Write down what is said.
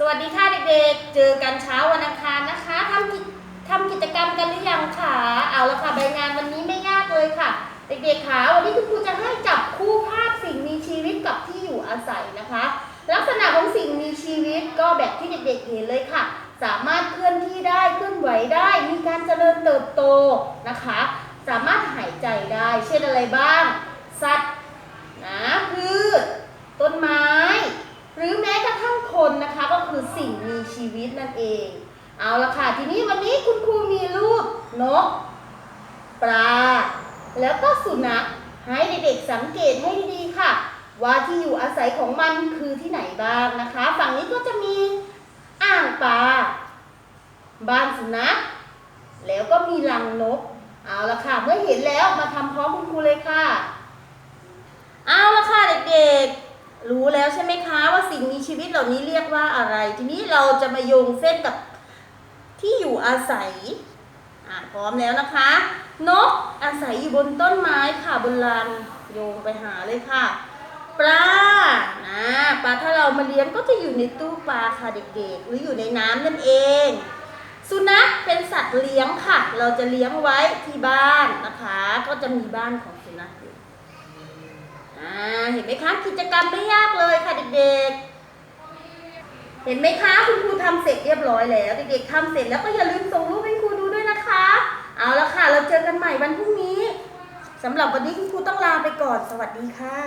สวัสดีค่ะเด็กๆ เจอกันเช้าวันอังคารนะคะทำทำกิจกรรมกันหรือยังคะเอาละค่ะใบงานวันนี้ไม่ยากเลยค่ะ เด็กๆคะวันนี้คุณครูจะให้จับคู่ภาพสิ่งมีชีวิตกับที่อยู่อาศัยนะคะ ลักษณะของสิ่งมีชีวิตก็แบบที่เด็กๆเห็นเลยค่ะ สามารถเคลื่อนที่ได้เคลื่อนไหวได้ มีการเจริญเติบโตนะคะ สามารถหายใจได้ เช่นอะไรบ้าง สัตว์นะพืช ต้นไม้ หรือแม้กระทั่งคนนะคะก็คือสิ่งมี ชีวิตนั่นเอง เอาละค่ะ ทีนี้วันนี้คุณครูมีรูปนก ปลา แล้วก็สุนัขให้เด็กๆสังเกตให้ดีๆค่ะ ว่าที่อยู่อาศัยของมันคือที่ไหนบ้างนะคะ ฝั่งนี้ก็จะมีอ่างปลาบ้านสุนัขแล้วก็มีรังนก เอาละค่ะ เมื่อเห็นแล้วมาทำพร้อมคุณครูเลยค่ะ เอาละค่ะเด็กๆ รู้ แล้วใช่ไหมคะว่าสิ่งมีชีวิตเหล่านี้เรียกว่าอะไร ทีนี้เราจะมาโยงเส้นกับที่อยู่อาศัยอะพร้อมแล้วนะคะ นกอาศัยอยู่บนต้นไม้ค่ะบนลานโยงไปหาเลยค่ะ ปลานะปลาถ้าเรามาเลี้ยงก็จะอยู่ในตู้ปลาค่ะเด็กๆ หรืออยู่ในน้ำนั่นเอง สุนัขเป็นสัตว์เลี้ยงค่ะ เราจะเลี้ยงไว้ที่บ้านนะคะ ก็จะมีบ้านของสุนัขอยู่อ่า ไหมคะ กิจกรรมไม่ยากเลยค่ะเด็กๆ เห็นไหมคะคุณครูทำเสร็จเรียบร้อยแล้วเด็กๆทำเสร็จแล้วก็อย่าลืมส่งรูปให้ครูดูด้วยนะคะ เอาละค่ะ เราเจอกันใหม่วันพรุ่งนี้สำหรับวันนี้คุณครูต้องลาไปก่อน สวัสดีค่ะ